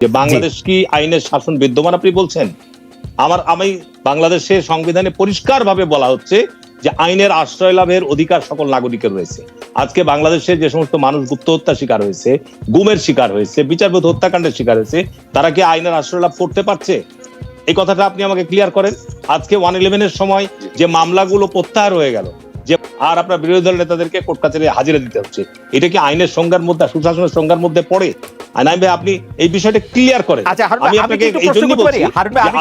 যে বাংলাদেশ কি আইনের শাসন বিদ্যমান আপনি বলছেন? আমার আমি বাংলাদেশে সংবিধানে পরিষ্কার ভাবে বলা হচ্ছে যে আইনের আশ্রয় লাভের অধিকার সকল নাগরিকের রয়েছে। আজকে বাংলাদেশে যে সমস্ত মানুষ গুপ্ত হত্যা শিকার হয়েছে গুমের শিকার হয়েছে বিচারবোধ হত্যাকাণ্ডের শিকার হয়েছে তারা কি আইনের আশ্রয় লাভ করতে পারছে? এই কথাটা আপনি আমাকে ক্লিয়ার করেন। আজকে ওয়ান ইলেভেনের সময় যে মামলাগুলো প্রত্যাহার হয়ে গেল যে আর আপনার বিরোধী দল নেতাদেরকে কোর্ট কাছারি হাজিরা দিতে হচ্ছে এটা কি আইনের সংজ্ঞার মধ্যে সুশাসনের সংজ্ঞার মধ্যে পড়ে আপনি এই বিষয়টা ক্লিয়ার করেন আচ্ছা, আমি আপনাকে এই পারি। বলছি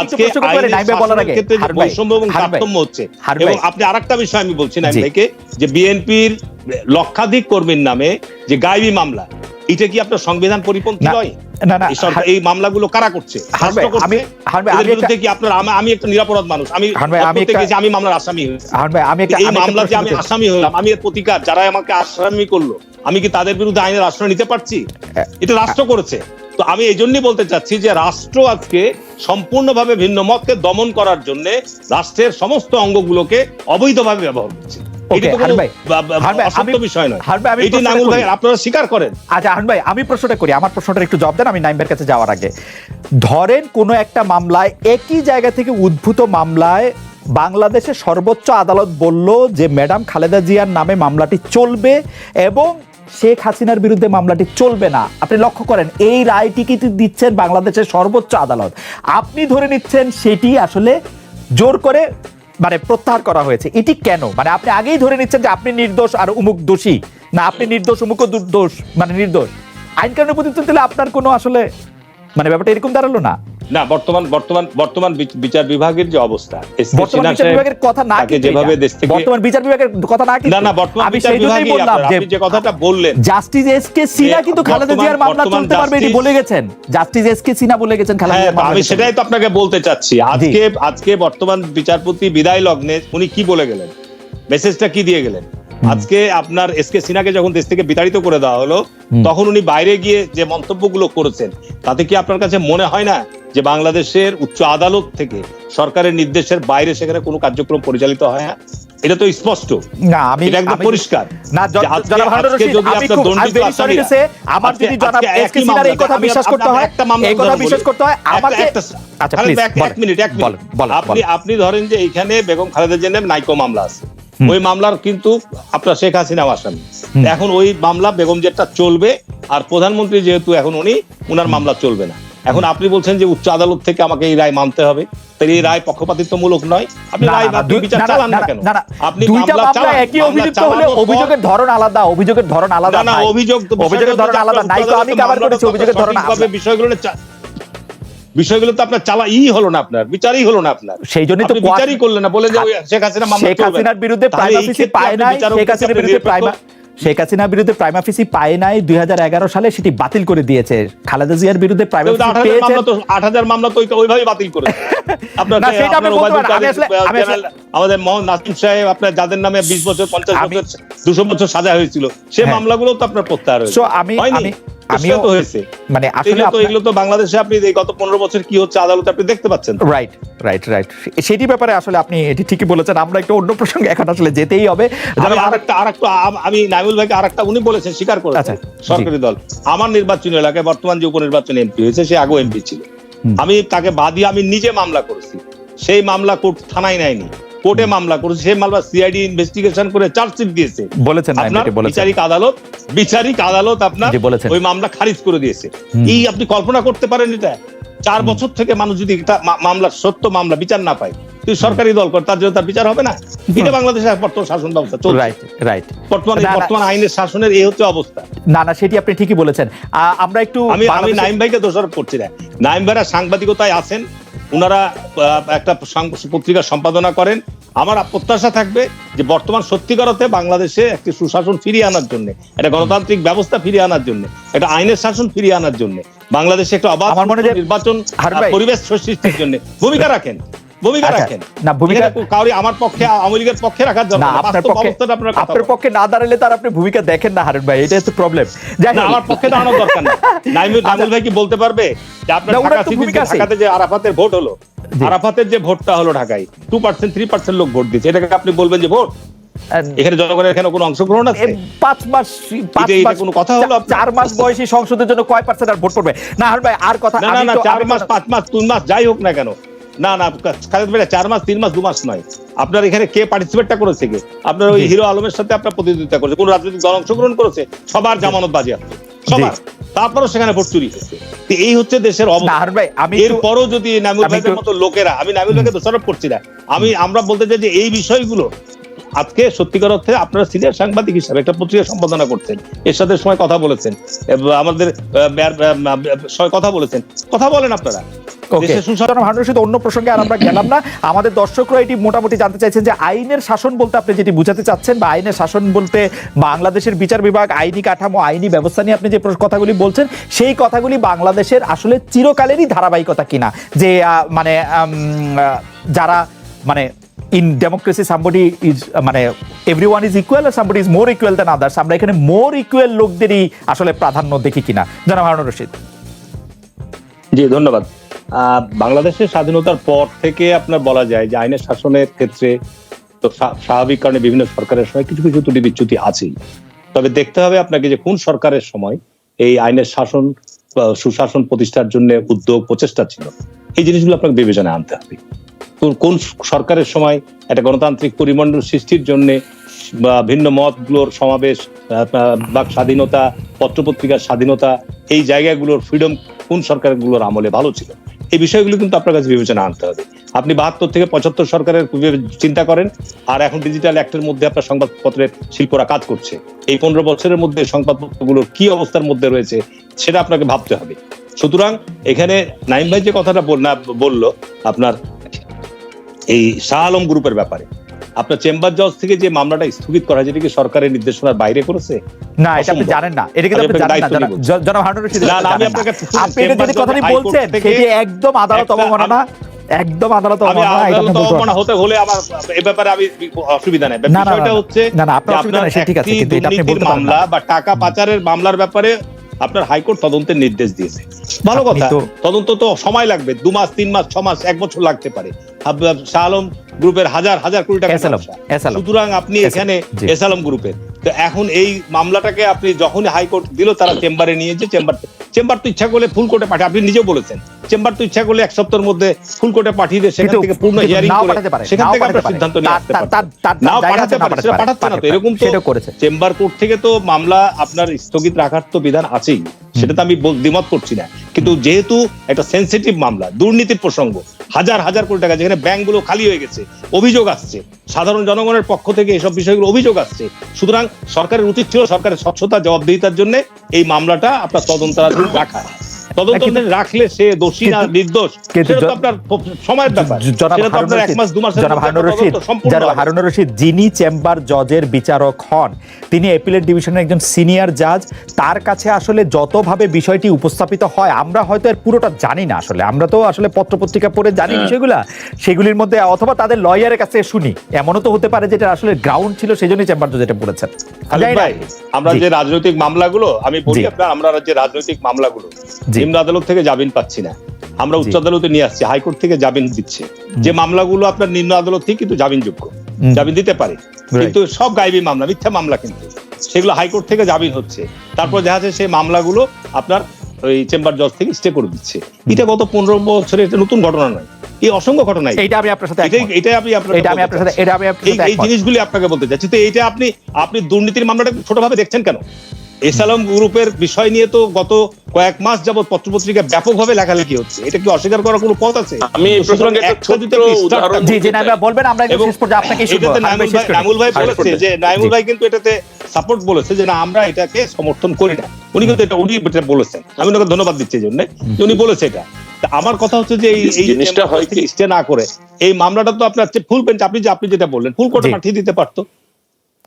আজকে আইনের। ক্ষেত্রে বৈষম্য এবং তারতম্য হচ্ছে এবং। আপনি আরেকটা বিষয় আমি বলছি নাইম জি। ভাইকে যে বিএনপির লক্ষাধিক কর্মীর নামে যে গায়েবী মামলা এটা কি আপনার সংবিধান পরিপন্থী নয়? না না এই মামলাগুলো কারা করছে? আমি- বিরুদ্ধে কি আপনার আমি- একটা নিরাপরাধ মানুষ। আমি আমি মামলার আসামি আমি এই মামলাতে আমি আসামি হলাম আমি এর প্রতিকার যারা আমাকে আসামি করল আমি কি তাদের বিরুদ্ধে আইনের আশ্রয় নিতে পারছি? এটা রাষ্ট্র করেছে। তো আমি এই জন্যই বলতে চাচ্ছি যে রাষ্ট্র আজকে সম্পূর্ণভাবে ভিন্ন মতকে দমন করার জন্য রাষ্ট্রের সমস্ত অঙ্গগুলোকে অবৈধভাবে ব্যবহার করছে। আমি- প্রশ্নটা করি। আচ্ছা আমার একটু জবাব দেন আমি নাইমের কাছে যাওয়ার আগে। ধরেন কোনো একটা মামলায় একই জায়গা থেকে উদ্ভূত মামলায় বাংলাদেশের সর্বোচ্চ আদালত বলল যে ম্যাডাম খালেদা জিয়ার নামে মামলাটি চলবে এবং শেখ হাসিনার বিরুদ্ধে মামলাটি চলবে না। আপনি লক্ষ্য করেন এই রায়টি কিন্তু দিচ্ছেন বাংলাদেশের সর্বোচ্চ আদালত। আপনি ধরে নিচ্ছেন সেটি আসলে জোর করে মানে প্রত্যাহার করা হয়েছে। এটি কেন? মানে আপনি আগেই ধরে নিচ্ছেন যে আপনি নির্দোষ আর উমুক দোষী। না, আপনি নির্দোষ উমুক দুর্দোষ মানে নির্দোষ। আইন কারণে প্রতি দিলে আপনার কোনো আসলে মানে ব্যাপারটা এরকম দাঁড়াল না। না বর্তমান বর্তমান বর্তমান বিচার বিভাগের যে অবস্থা বর্তমান বিচার বিভাগের কথা না কিন্তু যেভাবে দেশ থেকে বর্তমান বিচার বিভাগের কথা না কিন্তু না না বর্তমান বিচার বিভাগই বললাম যে কথাটা বললেন জাস্টিস এস কে সিনা কিন্তু খালেদা জিয়ার মামলা চলতে পারবে এটি বলে গেছেন। জাস্টিস এস কে সিনা বলে গেছেন খালেদা হ্যাঁ জিয়ার মামলা আমি সেটাই তো আপনাকে বলতে চাচ্ছি। আজকে আজকে বর্তমান বিচারপতি বিদায় লগ্নে উনি কি বলে গেলেন? মেসেজটা কি দিয়ে গেলেন? আজকে আপনার এস কে সিনাকে যখন দেশ থেকে বিতাড়িত করে দেওয়া হলো তখন উনি বাইরে গিয়ে যে মন্তব্যগুলো করেছেন তাতে কি আপনার কাছে মনে হয় না যে বাংলাদেশের উচ্চ আদালত থেকে সরকারের নির্দেশের বাইরে সেখানে কোনো কার্যক্রম পরিচালিত হয় না? এটা তো স্পষ্ট। না আমি এটা একদম পরিষ্কার। না আজকে- যদি আমি আপনার দণ্ডিত আসামিরা- আমার যদি জনাব সিনার এই কথা বিশ্বাস করতে হয় একটা মামলা এই কথা বিশ্বাস করতে হয় আমাকে আচ্ছা প্লিজ এক- মিনিট এক মিনিট। আপনি আপনি ধরেন যে এইখানে বেগম খালেদা জিয়ার নাইকো মামলা আছে। ওই মামলার কিন্তু আপনার শেখ হাসিনা আসামি এখন ওই মামলা বেগম যেটা চলবে আর প্রধানমন্ত্রী যেহেতু এখন উনি উনার মামলা চলবে না। এখন আপনি বলছেন যে উচ্চ আদালত থেকে আমাকে এই রায় মানতে হবে। তাহলে এই রায় পক্ষপাতিত্বমূলক নয়। আপনি রায় বিচার চালান না কেন? আপনি মামলা চালান, একই অভিযুক্ত হলে অভিযোগের ধরন আলাদা অভিযোগের ধরন আলাদা না অভিযোগ অভিযোগের ধরন আলাদা আপনার নাইকো আমি কাভার করেছি অভিযোগের ধরন আলাদা। বিষয়গুলো বিষয়গুলো তো আপনার চালা ই হলো না আপনার বিচারই হলো না আপনার সেই জন্য তো বিচারই করলেন না বলে যে শেখ হাসিনা মামলা শেখ না। হাসিনার বিরুদ্ধে প্রাইমারি পায় না শেখ হাসিনার বিরুদ্ধে নিরপেক্ষ- প্রাইমা শেখ হাসিনার বিরুদ্ধে প্রাইমা ফিসি পায় নাই দুই হাজার এগারো সালে সেটি বাতিল করে দিয়েছে। খালেদা জিয়ার বিরুদ্ধে আট হাজার পেয়েছে। মামলা তো আট হাজার মামলা তো ওই- বাতিল করে আমাদের মোহাম্মদ নাসিম সাহেব আপনার যাদের নামে বিশ বছর পঞ্চাশ বছর দুশো বছর সাজা হয়েছিল হ্যাঁ। মামলাগুলো তো আপনার প্রত্যাহার হয়েছে। আমি হয়নি? আমি তো আমিও তো হয়েছে। মানে আসলে তো এগুলো তো বাংলাদেশে আপনি গত পনেরো বছর কি হচ্ছে আদালতে আপনি দেখতে পাচ্ছেন। রাইট রাইট রাইট সেটি ব্যাপারে আসলে আপনি এটি ঠিকই বলেছেন। আমরা একটু অন্য প্রসঙ্গে এখন আসলে যেতেই হবে। আমি আরেকটা আরেকটা আম- নাইমুল ভাইকে আরেকটা উনি বলেছেন স্বীকার আচ্ছা, করেছেন সরকারি দল। আমার নির্বাচনী এলাকায় বর্তমান যে উপনির্বাচনে এমপি হয়েছে সে আগেও এমপি ছিল। আমি তাকে বাদী আমি নিজে মামলা করেছি। সেই মামলা কোর্ট থানায় নেয়নি। কোর্টে মামলা করেছে। সেই মামলা সিআইডি ইনভেস্টিগেশন করে চার্জশিট দিয়েছে। বলেছেন আপনার বিচারিক আদালত বিচারিক আদালত আপনার ওই মামলা খারিজ করে দিয়েছে। এই আপনি কল্পনা করতে পারেন এটা? চার বছর থেকে মানুষ যদি মামলা সত্য মামলা বিচার না পায় তুই সরকারি দল কর তার জন্য তার বিচার হবে না? এটা বাংলাদেশের বর্তমান শাসন ব্যবস্থা চলছে। রাইট রাইট বর্তমানে। বর্তমান আইনের শাসনের এই হচ্ছে অবস্থা। না না সেটি আপনি ঠিকই বলেছেন। আমরা একটু আমি আমি নাইম ভাইকে দোষারোপ করছি না। নাইম ভাইরা সাংবাদিকতায় আছেন ওনারা একটা পত্রিকা সম্পাদনা করেন। আমার প্রত্যাশা থাকবে যে বর্তমান সত্যিকার অর্থে বাংলাদেশে একটি সুশাসন ফিরিয়ে আনার জন্য একটা গণতান্ত্রিক ব্যবস্থা ফিরিয়ে আনার জন্য একটা আইনের শাসন ফিরিয়ে আনার জন্য বাংলাদেশে একটা অবাধ নির্বাচন পরিবেশ সৃষ্টির জন্য ভূমিকা রাখেন। ভূমিকা আচ্ছা, রাখেন। না, ভূমিকা- কাউরি আমার পক্ষে আওয়ামী লীগের পক্ষে রাখার না আপনার পক্ষে আপনার কথা আপনার বলেন। পক্ষে না দাঁড়ালে তার আপনি ভূমিকা দেখেন না হারুন ভাই এটা হচ্ছে প্রবলেম না আমার পক্ষে দাঁড়ানোর দরকার নেই নাইমুল নাইমুল ভাই কি বলতে পারবে যে আপনার ঢাকা সিটিতে ঢাকাতে যে আরাফাতের ভোট হলো আরাফাতের যে ভোটটা হলো ঢাকায় টু পার্সেন্ট থ্রি পার্সেন্ট লোক ভোট দিচ্ছে এটাকে আপনি বলবেন যে ভোট? এখানে জনগণের এখানে কোনো অংশগ্রহণ আছে? পাঁচ মাস পাঁচ মাস কোনো কথা হলো চার মাস বয়সী সংসদের জন্য কয় পার্সেন্ট আর ভোট পড়বে? না হারুন ভাই আর কথা না চার মাস পাঁচ মাস তিন মাস যাই হোক না কেন। না না খালেদ ভাইয়া চার মাস তিন মাস দু মাস নয়। আপনার এখানে কে পার্টিসিপেটটা করেছে কে? আপনার ওই হিরো আলমের সাথে আপনার প্রতিযোগিতা করেছে। কোন রাজনৈতিক দল অংশগ্রহণ করেছে? সবার জামানত বাজে আছে সবার তারপরও সেখানে ভোট চুরি হয়েছে। এই হচ্ছে দেশের অবস্থা। এরপরও যদি নামুল আমি মতো লোকেরা আমি নামুল ভাইকে দোষারোপ করছি না। আমি আমরা বলতে চাই যে এই বিষয়গুলো আজকে সত্যিকার অর্থে আপনারা সিনিয়র সাংবাদিক হিসাবে একটা পত্রিকা সম্পাদনা করছেন। এর সাথে সময় কথা বলেছেন। আমাদের কথা বলেছেন। কথা বলেন আপনারা। অন্য প্রসঙ্গে আর আমরা গেলাম না। আমাদের দর্শকরা এটি মোটামুটি জানতে চাইছেন যে আইনের শাসন বলতে আপনি যেটি বুঝাতে চাচ্ছেন বা আইনের শাসন বলতে বাংলাদেশের বিচার বিভাগ আইনি কাঠামো আইনি ব্যবস্থা নিয়ে আপনি যে কথাগুলি বলছেন সেই কথাগুলি বাংলাদেশের আসলে চিরকালেরই ধারাবাহিকতা কিনা? যে আহ, মানে যারা মানে ইন ডেমোক্রেসি সামবডি ইজ মানে every one is equal R is more equal than others আমরা এখানে মোর ইকুয়াল লোকদেরই আসলে প্রাধান্য দেখি কিনা? জনাব হারুন রশিদ। জি, ধন্যবাদ। বাংলাদেশের স্বাধীনতার পর থেকে আপনার বলা যায় যে আইনের শাসনের ক্ষেত্রে তো স্বাভাবিক কারণে বিভিন্ন সরকারের সময় কিছু কিছু ত্রুটি বিচ্যুতি আছেই। তবে দেখতে হবে আপনাকে যে কোন সরকারের সময় এই আইনের শাসন সুশাসন প্রতিষ্ঠার জন্য উদ্যোগ, প্রচেষ্টা ছিল। এই জিনিসগুলো আপনাকে বিবেচনায় আনতে হবে। কোন- সরকারের সময় একটা গণতান্ত্রিক পরিমণ্ডল সৃষ্টির জন্য বা ভিন্ন মতগুলোর সমাবেশ বাক স্বাধীনতা, পত্রপত্রিকার স্বাধীনতা, এই জায়গাগুলোর ফ্রিডম কোন সরকারগুলোর আমলে ভালো ছিল? এই বিষয়গুলো কিন্তু আপনার কাছে বিবেচনা আনতে হবে। আপনি বাহাত্তর থেকে পঁচাত্তর সরকারের চিন্তা করেন, আর এখন ডিজিটাল অ্যাক্টের মধ্যে আপনার সংবাদপত্রের শিল্পরা কাজ করছে। এই পনেরো বছরের মধ্যে সংবাদপত্রগুলোর কি অবস্থার মধ্যে রয়েছে, সেটা আপনাকে ভাবতে হবে। সুতরাং এখানে নাইম ভাই যে কথাটা বল- বলল, আপনার এই শাহ আলম গ্রুপের ব্যাপারে। আপনার চেম্বার জজ থেকে যে মামলাটা স্থগিত করা যেটা কি সরকারের নির্দেশনার বাইরে করেছে? না এটা আপনি জানেন না। এটা কিন্তু আপনি জানেন না জনাব- হারুন রশিদ না, আমি আপনাকে আপনি এটা যে কথাটি বলছেন সেটি একদম আদালত অবমাননা একদম আদালত অবমাননা হতে হলে আমার এ ব্যাপারে আমি অসুবিধা নেই। না, না, না, বিষয়টা হচ্ছে না, না, আপনার অসুবিধা নেই, ঠিক আছে, কিন্তু এটা আপনি বলতে পারেন মামলা বা টাকা পাচারের মামলার ব্যাপারে আপনার হাইকোর্ট তদন্তের নির্দেশ দিয়েছে। ভালো কথা তদন্ত তো সময় লাগবে দু মাস তিন মাস ছ মাস এক বছর লাগতে পারে। শাহ আলম গ্রুপের হাজার হাজার কোটি টাকা। সুতরাং আপনি এখানে এসালম এস আলম গ্রুপের। তো এখন এই মামলাটাকে আপনি যখনই হাইকোর্ট দিল তারা চেম্বারে নিয়েছে চেম্বার চেম্বার তো ইচ্ছা করলে ফুল কোর্টে পাঠায় আপনি নিজেও বলেছেন চেম্বার তো ইচ্ছা করলে এক সপ্তাহের মধ্যে ফুল কোর্টে পাঠিয়ে দিয়ে সেখান থেকে পূর্ণ হিয়ারিং করে সেখান থেকে আপনার সিদ্ধান্ত নিয়ে আসতে তার নাও পাঠাতে পারে। সেটা পাঠাচ্ছে না তো এরকম। তো করেছে। চেম্বার কোর্ট থেকে তো মামলা আপনার স্থগিত রাখার তো বিধান আছেই সেটা তো আমি দ্বিমত করছি না। কিন্তু যেহেতু একটা সেন্সিটিভ মামলা দুর্নীতির প্রসঙ্গ হাজার হাজার কোটি টাকা, যেখানে ব্যাংকগুলো খালি হয়ে গেছে, অভিযোগ আসছে। সাধারণ জনগণের পক্ষ থেকে এসব বিষয়গুলো অভিযোগ আসছে। সুতরাং সরকারের উচিত ছিল সরকারের স্বচ্ছতা, জবাবদিহিতার জন্য এই মামলাটা আপনার তদন্তাধীন রাখা। তদন্তাধীন রাখলে সে দোষী না নির্দোষ সেটা তো আপনার সময়ের ব্যাপার। সেটা তো আপনার এক মাস দু জনাব হারুন রশিদ তদন্ত জনাব হারুন রশিদ যিনি চেম্বার জজের বিচারক হন তিনি ডিভিশনের একজন সিনিয়র জাজ তার কাছে আসলে যতভাবে বিষয়টি উপস্থাপিত হয় আমরা হয়তো এর পুরোটা জানি না আসলে। আমরা তো আসলে পত্রপত্রিকা পড়ে জানি বিষয়গুলা সেগুলির মধ্যে অথবা তাদের লয়ারের কাছে শুনি। এমনও তো হতে পারে যেটা আসলে গ্রাউন্ড ছিল সেই জন্যই চেম্বার জজ এটা পড়েছেন। আমরা যে রাজনৈতিক মামলাগুলো আমি বলি আপনার আমরা যে রাজনৈতিক মামলাগুলো। নিম্ন আদালত থেকে জামিন পাচ্ছি না। আমরা উচ্চ আদালতে নিয়ে আসছি হাইকোর্ট থেকে জামিন দিচ্ছে। যে মামলাগুলো আপনার নিম্ন আদালত থেকে কিন্তু জামিনযোগ্য। জামিন দিতে পারে। কিন্তু সব গাইবি মামলা মিথ্যা মামলা কিন্তু। সেগুলো হাইকোর্ট থেকে জামিন হচ্ছে। তারপর দেখা যাচ্ছে সেই মামলাগুলো আপনার ওই চেম্বার জজ থেকে স্টে করে দিচ্ছে। এটা গত পনেরো বছরের এটা নতুন ঘটনা নয়। এই অসংখ্য ঘটনা এইটা আমি আপনার সাথে এটাই আমি এটা আমি আপনার সাথে এটা আমি এই জিনিসগুলি আপনাকে বলতে চাচ্ছি। তো এইটা আপনি আপনি দুর্নীতির মামলাটা ছোটভাবে দেখছেন কেন? এসালাম গ্রুপের বিষয় নিয়ে তো গত কয়েক মাস যাবত পত্রপত্রিকা ব্যাপকভাবে লেখালেখি হচ্ছে। এটা কি অস্বীকার করার কোনো পথ আছে? আমি এই প্রসঙ্গে একটা একটা যদি ছোট্ট আপনি start উদাহরণ জি জি নাইমা বলবেন আমরা একটু শেষ পর্যায়ে আপনাকে শুনব নাইমুল ভাই। নাইমুল বলেছে যে নাইমুল ভাই কিন্তু এটাতে সাপোর্ট বলেছে যে না আমরা এটাকে সমর্থন করি না। উনি কিন্তু এটা উনি এটা বলেছেন। আমি ওনাকে ধন্যবাদ দিচ্ছি এই জন্য উনি বলেছে এটা। আমার কথা হচ্ছে যে এই জিনিসটা হয় কি? স্টে না করে এই মামলাটা তো আপনার ফুল বেঞ্চ আপনি যে আপনি যেটা বললেন ফুল কোর্টে। পাঠিয়ে দিতে পারতো।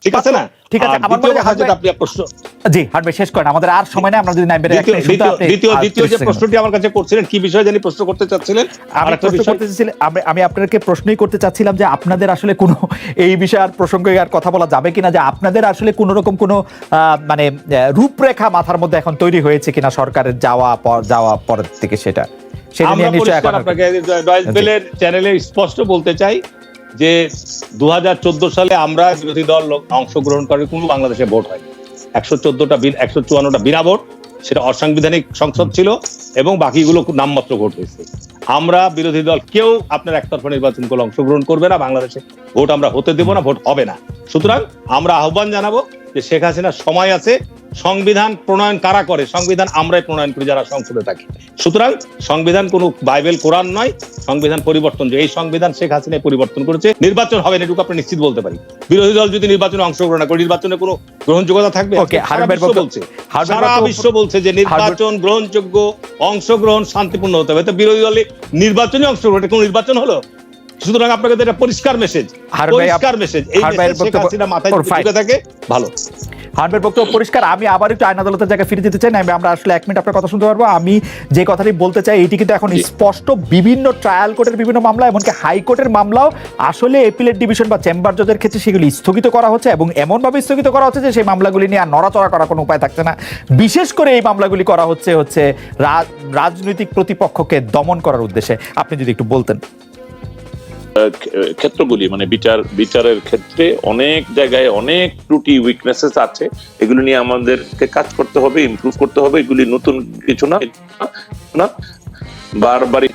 ঠিক আছে না? ঠিক আছে, আমার মনে হয় যেটা আপনি প্রশ্ন জি শেষ করেন আমাদের আর সময় নেই আমরা যদি নাইবের দ্বিতীয় দ্বিতীয় দ্বিতীয় দ্বিতীয় যে প্রশ্নটি আমার কাছে করছিলেন কি বিষয় জানি প্রশ্ন করতে চাচ্ছিলেন? আমি প্রশ্ন করতে চাচ্ছিলাম আমি- আপনাকে প্রশ্নই করতে চাচ্ছিলাম যে আপনাদের আসলে কোনো এই বিষয়ে আর প্রসঙ্গে আর কথা বলা যাবে কিনা যে আপনাদের আসলে কোনো রকম কোনো মানে রূপরেখা মাথার মধ্যে এখন তৈরি হয়েছে কিনা সরকারের যাওয়া পর যাওয়া পরের থেকে সেটা? সেটা নিয়ে নিশ্চয়ই এখন আপনাকে চ্যানেলে স্পষ্ট বলতে চাই যে দু হাজার চোদ্দ সালে আমরা বিরোধী দল অংশগ্রহণ করে কোনো বাংলাদেশে ভোট হয় একশো চোদ্দটা একশো চুয়ান্নটা বিনা ভোট, সেটা অসাংবিধানিক সংসদ ছিল এবং বাকিগুলো নামমাত্র ভোট হয়েছে। আমরা বিরোধী দল, কেউ আপনার একতরফা নির্বাচন করলে অংশগ্রহণ করবে না, বাংলাদেশে ভোট আমরা হতে দেবো না, ভোট হবে না। সুতরাং আমরা আহ্বান জানাব যে শেখ হাসিনার সময় আছে সংবিধান প্রণয়ন কারা করে? সংবিধান আমরাই প্রণয়ন করি যারা সংসদে থাকি। সুতরাং সংবিধান কোনো বাইবেল কোরআন নয় সংবিধান পরিবর্তন এই সংবিধান শেখ হাসিনাই পরিবর্তন করেছে। নির্বাচন হবে না এটুকু আপনি নিশ্চিত বলতে পারি। বিরোধী দল যদি নির্বাচনে অংশগ্রহণ না করে নির্বাচনে কোনো গ্রহণযোগ্যতা থাকবে? বলছে। সারা বিশ্ব বলছে যে নির্বাচন গ্রহণযোগ্য অংশগ্রহণ শান্তিপূর্ণ হতে হবে। তো বিরোধী দলে নির্বাচনে অংশগ্রহণ কোনো নির্বাচন হলো? সুতরাং আপনাকে এটা পরিষ্কার মেসেজ পরিষ্কার মেসেজ এই মেসেজ মাথায়. ঢুকে থাকে ভালো। বক্তব্য পরিষ্কার। আমি আবার একটু আইন আদালতের জায়গায় ফিরে যেতে চাই। না আমরা আসলে এক মিনিট আপনার কথা শুনতে পারব। আমি যে কথাটি বলতে চাই এটি কিন্তু এখন স্পষ্ট বিভিন্ন ট্রায়াল কোর্টের বিভিন্ন মামলা এমনকি হাইকোর্টের মামলাও আসলে এপিলেট ডিভিশন বা চেম্বার জজের ক্ষেত্রে সেগুলি স্থগিত করা হচ্ছে এবং এমনভাবে স্থগিত করা হচ্ছে যে সেই মামলাগুলি নিয়ে আর নড়াচড়া করার কোনো উপায় থাকছে না। বিশেষ করে এই মামলাগুলি করা হচ্ছে হচ্ছে রাজনৈতিক প্রতিপক্ষকে দমন করার উদ্দেশ্যে। আপনি যদি একটু বলতেন। ক্ষেত্রগুলি মানে বিচার, বিচারের ক্ষেত্রে অনেক জায়গায় অনেক ত্রুটি উইকনেসেস আছে। এগুলো নিয়ে আমাদেরকে কাজ করতে হবে ইমপ্রুভ করতে হবে। এগুলি নতুন কিছু না না, বারবারই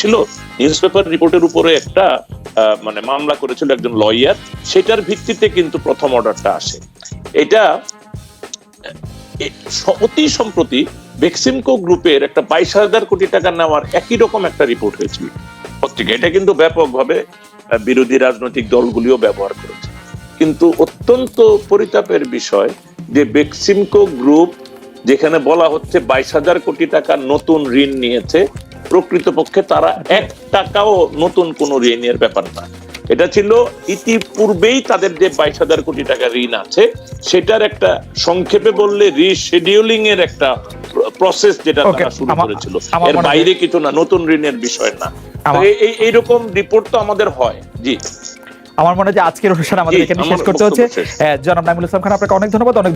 ছিল নিউজ পেপার রিপোর্টের উপরে একটা মানে মামলা করেছিল একজন লয়ার সেটার ভিত্তিতে কিন্তু প্রথম অর্ডারটা আসে। এটা অতি সম্প্রতি বেক্সিমকো গ্রুপের একটা বাইশ হাজার কোটি টাকা নেওয়ার একই রকম একটা রিপোর্ট হয়েছিল। পত্রিকা এটা কিন্তু ব্যাপকভাবে বিরোধী রাজনৈতিক দলগুলিও ব্যবহার করেছে। কিন্তু অত্যন্ত পরিতাপের বিষয় যে বেক্সিমকো গ্রুপ, যেখানে বলা হচ্ছে বাইশ হাজার কোটি টাকা নতুন ঋণ নিয়েছে, প্রকৃতপক্ষে তারা এক টাকাও নতুন কোনো ঋণের ব্যাপার না। এটা ছিল ইতিপূর্বেই তাদের যে বাইশ হাজার কোটি টাকা ঋণ আছে, সেটার একটা সংক্ষেপে বললে রিশেডিউলিং এর একটা প্রসেস যেটা তারা শুরু করেছিল। এর বাইরে কিছু না নতুন ঋণের বিষয় না। এই- এই এইরকম রিপোর্ট তো আমাদের হয় জি। আমার মনে হয় যে আজকের অনুষ্ঠান আমাদের এখানে শেষ করতে হচ্ছে। আহ, জনাব নাইমুল ইসলাম খান আপনাকে অনেক ধন্যবাদ অনেক